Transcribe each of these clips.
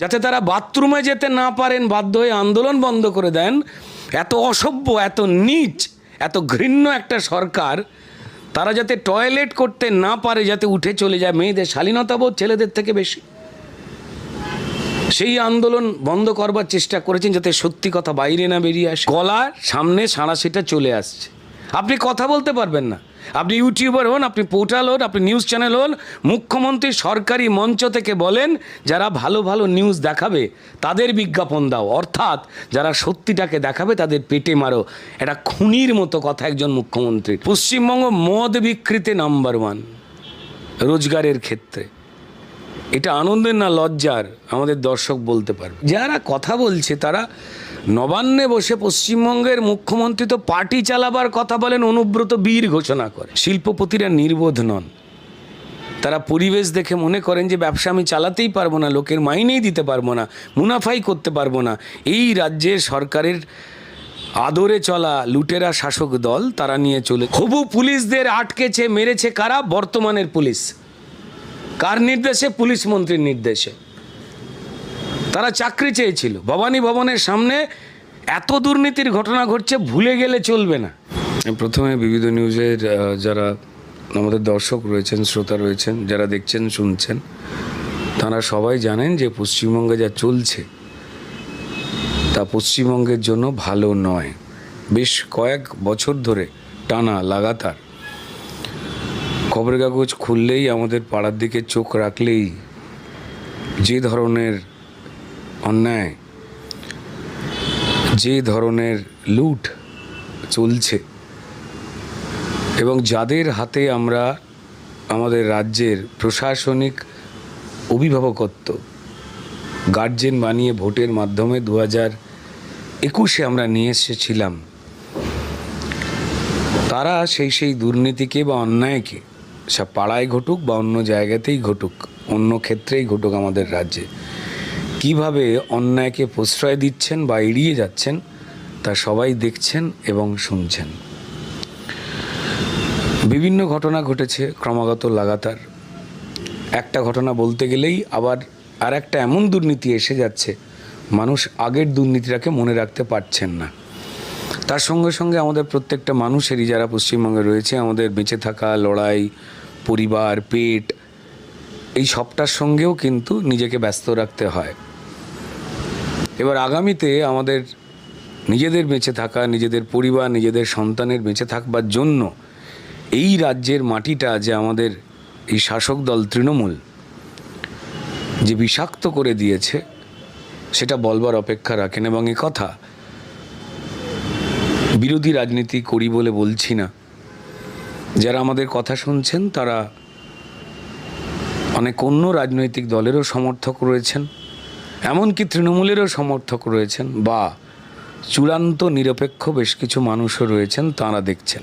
যাতে তারা বাথরুমে যেতে না পারেন, বাধ্য হয়ে আন্দোলন বন্ধ করে দেন। এত অসভ্য, এত নীচ, এত ঘৃণ্য একটা সরকার, তারা যাতে টয়লেট করতে না পারে, যাতে উঠে চলে যায়। মেয়েদের শালীনতাবোধ ছেলেদের থেকে বেশি। সেই আন্দোলন বন্ধ করবার চেষ্টা করেছেন যাতে সত্যি কথা বাইরে না বেরিয়ে আসে। গলার সামনে সাঁড়াশিটা চলে আসছে। আপনি কথা বলতে পারবেন না। আপনি ইউটিউবার হন, আপনি পোর্টাল হন, আপনি নিউজ চ্যানেল হন, মুখ্যমন্ত্রী সরকারি মঞ্চ থেকে বলেন, যারা ভালো ভালো নিউজ দেখাবে, তাদের বিজ্ঞাপন দাও। অর্থাৎ যারা সত্যিটাকে দেখাবে, তাদের পেটে মারো। এটা খুনির মতো কথা একজন মুখ্যমন্ত্রী পশ্চিমবঙ্গ মদ বিক্রিতে নাম্বার ওয়ান রোজগারের ক্ষেত্রে। এটা আনন্দের না লজ্জার, আমাদের দর্শক বলতে পারবে। যারা কথা বলছে, তারা নবান্নে বসে পশ্চিমবঙ্গের মুখ্যমন্ত্রী তো পার্টি চালাবার কথা বলেন, অনুব্রত বীর ঘোষণা করে। শিল্পপতিরা নির্বোধ নন। তারা পরিবেশ দেখে মনে করেন যে, ব্যবসা আমি চালাতেই পারব না, লোকের মাইনেই দিতে পারব না, মুনাফাই করতে পারব না। এই রাজ্যের সরকারের আদরে চলা লুটেরা শাসক দল, তারা নিয়ে চলে হবু পুলিশদের আটকেছে, মেরেছে কারা? বর্তমানের পুলিশ। কার নির্দেশে? পুলিশ মন্ত্রীর নির্দেশে। তারা চাকরি চেয়েছিল। ভবানী ভবনের সামনে এত দুর্নীতির ঘটনা ঘটছে, ভুলে গেলে চলবে না। প্রথমে বিবিধ নিউজের যারা আমাদের দর্শক রয়েছেন, শ্রোতা রয়েছেন, যারা দেখছেন, শুনছেন, তারা সবাই জানেন যে পশ্চিমবঙ্গে যা চলছে, তা পশ্চিমবঙ্গের জন্য ভালো নয়। বেশ কয়েক বছর ধরে টানা, লাগাতার। খবরের কাগজ খুললেই আমাদের পাড়ার দিকে চোখ রাখলেই যে ধরনের অন্যায়, যে ধরনের লুট চলছে এবং যাদের হাতে আমরা আমাদের রাজ্যের প্রশাসনিক অভিভাবকত্ব গার্জেন বানিয়ে ভোটের মাধ্যমে দু হাজার একুশে আমরা নিয়ে এসেছিলাম, তারা সেই সেই দুর্নীতিকে বা অন্যায়কে সে পাড়ায় ঘটুক বা অন্য জায়গাতেই ঘটুক, অন্য ক্ষেত্রেই ঘটুক আমাদের রাজ্যে, কীভাবে অন্যায়কে প্রশ্রয় দিচ্ছেন বা এড়িয়ে যাচ্ছেন, তা সবাই দেখছেন এবং শুনছেন। বিভিন্ন ঘটনা ঘটেছে ক্রমাগত লাগাতার। একটা ঘটনা বলতে গেলেই আবার আর একটা এমন দুর্নীতি এসে যাচ্ছে, মানুষ আগের দুর্নীতিটাকে মনে রাখতে পারছেন না। তার সঙ্গে সঙ্গে আমাদের প্রত্যেকটা মানুষেরই, যারা পশ্চিমবঙ্গে রয়েছে, আমাদের বেঁচে থাকা, লড়াই পরিবার, পেট, এই সবটার সঙ্গেও কিন্তু নিজেকে ব্যস্ত রাখতে হয়। এবার আগামীতে আমাদের নিজেদের বেঁচে থাকা, নিজেদের পরিবার, নিজেদের সন্তানের বেঁচে থাকবার জন্য এই রাজ্যের মাটিটা যে আমাদের এই শাসক দল তৃণমূল যে বিষাক্ত করে দিয়েছে, সেটা বলবার অপেক্ষা রাখেন। এবং কথা বিরোধী রাজনীতি করি বলে বলছি না। যারা আমাদের কথা শুনছেন, তারা অনেক অন্য রাজনৈতিক দলেরও সমর্থক রয়েছেন, এমনকি তৃণমূলেরও সমর্থক রয়েছেন, বা চূড়ান্ত নিরপেক্ষ বেশ কিছু মানুষও রয়েছেন, তারা দেখছেন।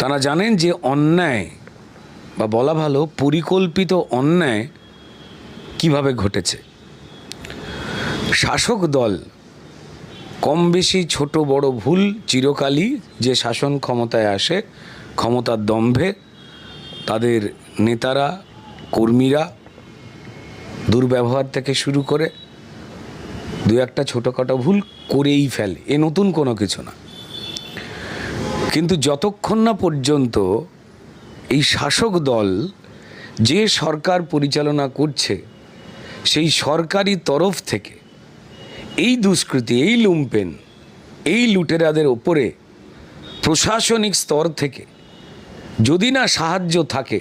তারা জানেন যে অন্যায়, বা বলা ভালো, পরিকল্পিত অন্যায় কীভাবে ঘটেছে? শাসক দল কম বেশি ছোট বড় ভুল চিরকালই যে শাসন ক্ষমতায় আসে, ক্ষমতার দম্ভে তাদের নেতারা, কর্মীরা দুর্ব্যবহার থেকে শুরু করে দু একটা ছোটোখাটো ভুল করেই ফেলে। এ নতুন কোনো কিছু না। কিন্তু যতক্ষণ না পর্যন্ত এই শাসক দল যে সরকার পরিচালনা করছে, সেই সরকারি তরফ থেকে এই দুষ্কৃতি, এই লুম্পেন, এই লুটেরাদের ওপরে প্রশাসনিক স্তর থেকে যদি না সাহায্য থাকে,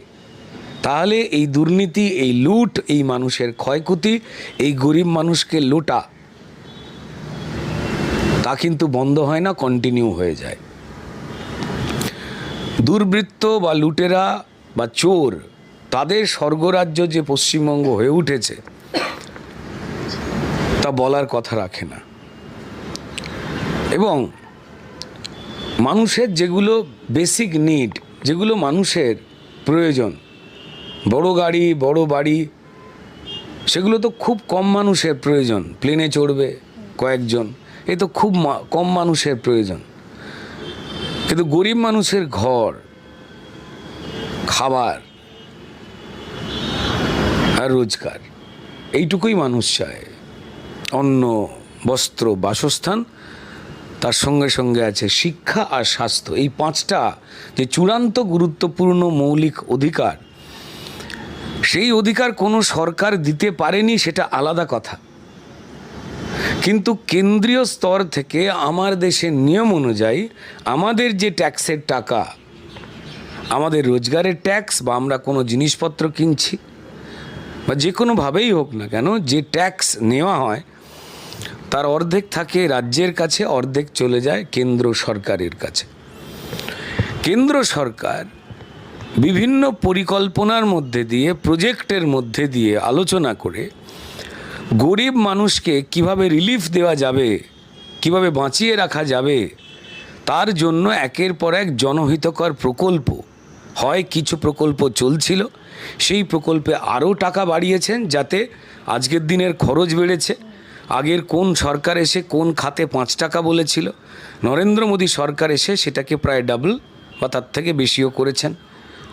তাহলে এই দুর্নীতি, এই লুট, এই মানুষের ক্ষয়ক্ষতি, এই গরিব মানুষকে লুটা, তা কিন্তু বন্ধ হয় না কন্টিনিউ হয়ে যায়। দুর্বৃত্ত বা লুটেরা বা চোর, তাদের স্বর্গরাজ্য যে পশ্চিমবঙ্গ হয়ে উঠেছে তা বলার কথা রাখে না। এবং মানুষের যেগুলো বেসিক নিড যেগুলো মানুষের প্রয়োজন, বড় গাড়ি, বড় বাড়ি, সেগুলো তো খুব কম মানুষের প্রয়োজন। প্লেনে চড়বে কয়েকজন, এ তো খুব কম মানুষের প্রয়োজন। কিন্তু গরিব মানুষের ঘর, খাবার আর রোজগার, এইটুকুই মানুষ চায়। অন্ন, বস্ত্র, বাসস্থান, তার সঙ্গে সঙ্গে আছে শিক্ষা আর স্বাস্থ্য। এই পাঁচটা যে চূড়ান্ত গুরুত্বপূর্ণ মৌলিক অধিকার, সেই অধিকার কোনো সরকার দিতে পারেনি সেটা আলাদা কথা। কিন্তু কেন্দ্রীয় স্তর থেকে আমার দেশের নিয়ম অনুযায়ী আমাদের যে ট্যাক্সের টাকা, আমাদের রোজগারের ট্যাক্স বা আমরা কোনো জিনিসপত্র কিনছি, বা যে কোনোভাবেই হোক না কেন, যে ট্যাক্স নেওয়া হয় তার অর্ধেক থাকে রাজ্যের কাছে, অর্ধেক চলে যায় কেন্দ্র সরকারের কাছে। কেন্দ্র সরকার বিভিন্ন পরিকল্পনার মধ্যে দিয়ে, প্রজেক্টের মধ্যে দিয়ে আলোচনা করে গরিব মানুষকে কীভাবে রিলিফ দেওয়া যাবে, কীভাবে বাঁচিয়ে রাখা যাবে, তার জন্য একের পর এক জনহিতকর প্রকল্প। হয় কিছু প্রকল্প চলছিল, সেই প্রকল্পে আরও টাকা বাড়িয়েছেন যাতে আজকের দিনের খরচ বেড়েছে। আগের কোন সরকার এসে কোন খাতে পাঁচ টাকা বলেছিল? নরেন্দ্র মোদী সরকার এসে সেটাকে প্রায় ডাবল বা তার থেকে বেশিও করেছেন।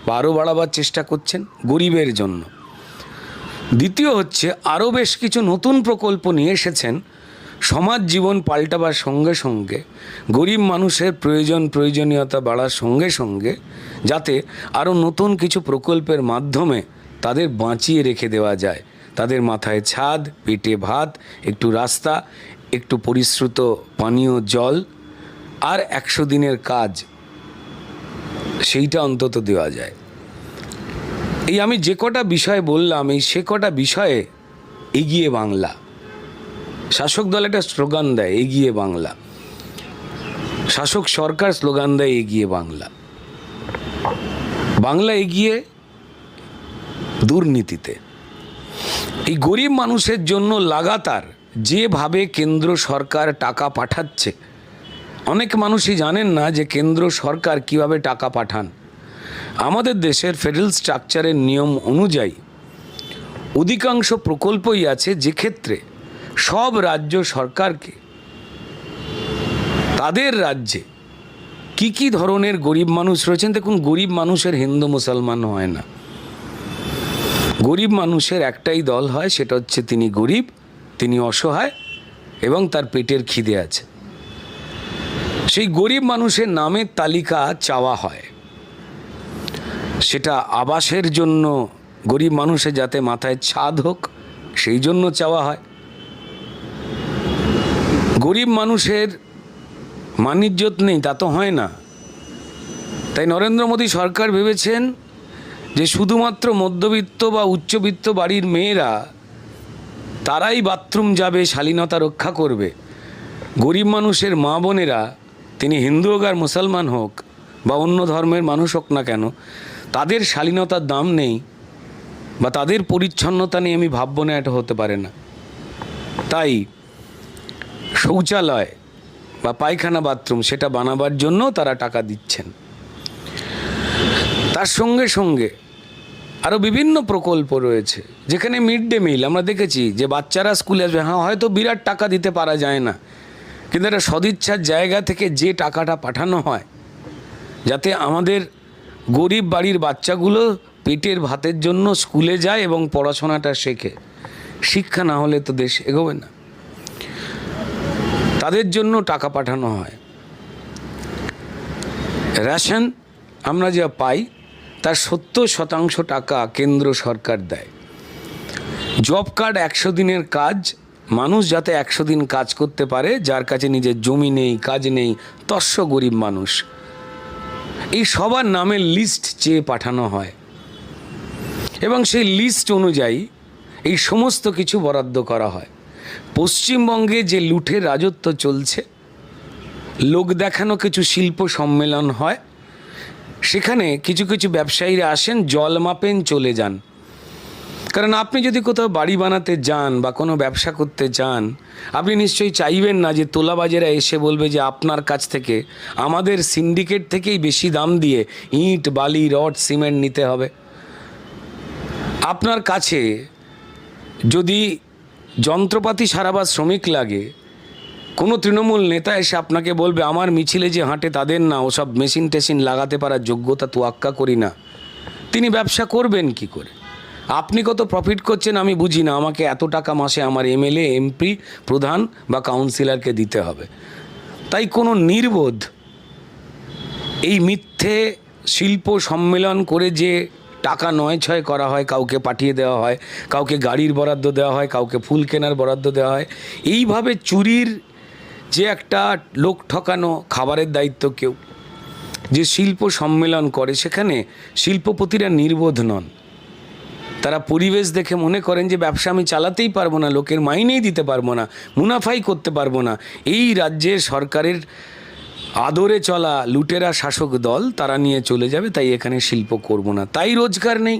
বা আরও বাড়াবার চেষ্টা করছেন গরিবের জন্য। দ্বিতীয় হচ্ছে, আরও বেশ কিছু নতুন প্রকল্প নিয়ে এসেছেন। সমাজ জীবন পাল্টাবার সঙ্গে সঙ্গে, গরিব মানুষের প্রয়োজন প্রয়োজনীয়তা বাড়ার সঙ্গে সঙ্গে, যাতে আরও নতুন কিছু প্রকল্পের মাধ্যমে তাদের বাঁচিয়ে রেখে দেওয়া যায়। তাদের মাথায় ছাদ পেটে ভাত, একটু রাস্তা, একটু পরিশ্রুত পানীয় জল আর একশো দিনের কাজ। সেইটা অন্তত দেওয়া যায়। এই আমি যে কটা বিষয় বললাম, এই সে কটা বিষয়ে এগিয়ে বাংলা। শাসক দল একটা স্লোগান দেয়, এগিয়ে বাংলা। শাসক সরকার স্লোগান দেয়, এগিয়ে বাংলা। বাংলা এগিয়ে দুর্নীতিতে। এই গরিব মানুষের জন্য লাগাতার যেভাবে কেন্দ্র সরকার টাকা পাঠাচ্ছে, অনেক মানুষই জানেন না যে কেন্দ্র সরকার কীভাবে টাকা পাঠান। আমাদের দেশের ফেডারেল স্ট্রাকচারের নিয়ম অনুযায়ী অধিকাংশ প্রকল্পই আছে যে ক্ষেত্রে সব রাজ্য সরকারকে তাদের রাজ্যে কি কি ধরনের গরিব মানুষ রয়েছেন? দেখুন, গরিব মানুষের হিন্দু মুসলমান হয় না। গরিব মানুষের একটাই দল হয়, সেটা হচ্ছে তিনি গরিব, তিনি অসহায় এবং তার পেটের খিদে আছে। সেই গরিব মানুষের নামের তালিকা চাওয়া হয়। সেটা আবাসের জন্য গরিব মানুষের যাতে মাথায় ছাদ হোক, সেই জন্য চাওয়া হয়। গরিব মানুষের মানিজ্যত নেই, তা তো হয় না। তাই নরেন্দ্র মোদী সরকার ভেবেছেন যে শুধুমাত্র মধ্যবিত্ত বা উচ্চবিত্ত বাড়ির মেয়েরা, তারাই বাথরুম যাবে, শালীনতা রক্ষা করবে। গরিব মানুষের মা বোনেরা, তিনি হিন্দু হোক আর মুসলমান হোক বা অন্য ধর্মের মানুষ হোক না কেন, তাদের শালীনতার দাম নেই বা তাদের পরিচ্ছন্নতা নিয়ে আমি ভাববো না, এটা হতে পারে না। তাই শৌচালয় বা পায়খানা বাথরুম, সেটা বানাবার জন্য তারা টাকা দিচ্ছেন। তার সঙ্গে সঙ্গে আরও বিভিন্ন প্রকল্প রয়েছে। যেখানে মিড ডে মিল আমরা দেখেছি যে বাচ্চারা স্কুলে আসবে। হ্যাঁ হয়তো বিরাট টাকা দিতে পারা যায় না। কিন্তু একটা সদিচ্ছার জায়গা থেকে যে টাকাটা পাঠানো হয়, যাতে আমাদের গরিব বাড়ির বাচ্চাগুলো পেটের ভাতের জন্য স্কুলে যায় এবং পড়াশোনাটা শেখে। শিক্ষা না হলে তো দেশ এগোবে না। তাদের জন্য টাকা পাঠানো হয়। রেশন আমরা যা পাই তার সত্তর শতাংশ টাকা কেন্দ্র সরকার দেয়। জব কার্ড একশো দিনের কাজ, মানুষ যাতে একশো দিন কাজ করতে পারে, যার কাছে নিজের জমি নেই, কাজ নেই, তস্য গরিব মানুষ। এই সবার নামের লিস্ট চেয়ে পাঠানো হয়। এবং সেই লিস্ট অনুযায়ী এই সমস্ত কিছু বরাদ্দ করা হয়। পশ্চিমবঙ্গে যে লুঠের রাজত্ব চলছে, লোক দেখানো কিছু শিল্প সম্মেলন হয় সেখানে কিছু কিছু ব্যবসায়ীরা আসেন, জল মাপেন, চলে যান। কারণ আপনি যদি কোথাও বাড়ি বানাতে যান বা কোনো ব্যবসা করতে চান, আপনি নিশ্চয়ই চাইবেন না যে তোলাবাজেরা এসে বলবে যে আপনার কাছ থেকে, আমাদের সিন্ডিকেট থেকেই বেশি দাম দিয়ে ইট, বালি, রড, সিমেন্ট নিতে হবে। আপনার কাছে যদি যন্ত্রপাতি সারাবার শ্রমিক লাগে কোনো তৃণমূল নেতা এসে আপনাকে বলবে, আমার মিছিলে যে হাঁটে তাদের না, ওসব মেশিন টেশিন লাগাতে পারার যোগ্যতা তোয়াক্কা করি না। তিনি ব্যবসা করবেন কি করে? আপনি কত প্রফিট করছেন আমি বুঝি না, আমাকে এত টাকা মাসে আমার এমএলএ, এমপি, প্রধান বা কাউন্সিলরকে দিতে হবে। তাই কোনো নির্বোধ এই মিথ্যে শিল্প সম্মেলন করে যে টাকা নয় ছয় করা হয়, কাউকে পাঠিয়ে দেওয়া হয়, কাউকে গাড়ির বরাদ্দ দেওয়া হয়, কাউকে ফুল কেনার বরাদ্দ দেওয়া হয়, এইভাবে চুরির যে একটা লোক ঠকানো খাবারের দায়িত্ব কেউ, যে শিল্প সম্মেলন করে, সেখানে শিল্পপতিরা নির্বোধ নন। তারা পরিবেশ দেখে মনে করেন যে ব্যবসা আমি চালাতেই পারব না, লোকের মাইনেই দিতে পারব না, মুনাফাই করতে পারব না। এই রাজ্যের সরকারের আদরে চলা লুটেরা শাসক দল তারা নিয়ে চলে যাবে, তাই এখানে শিল্প করব না। তাই রোজগার নেই।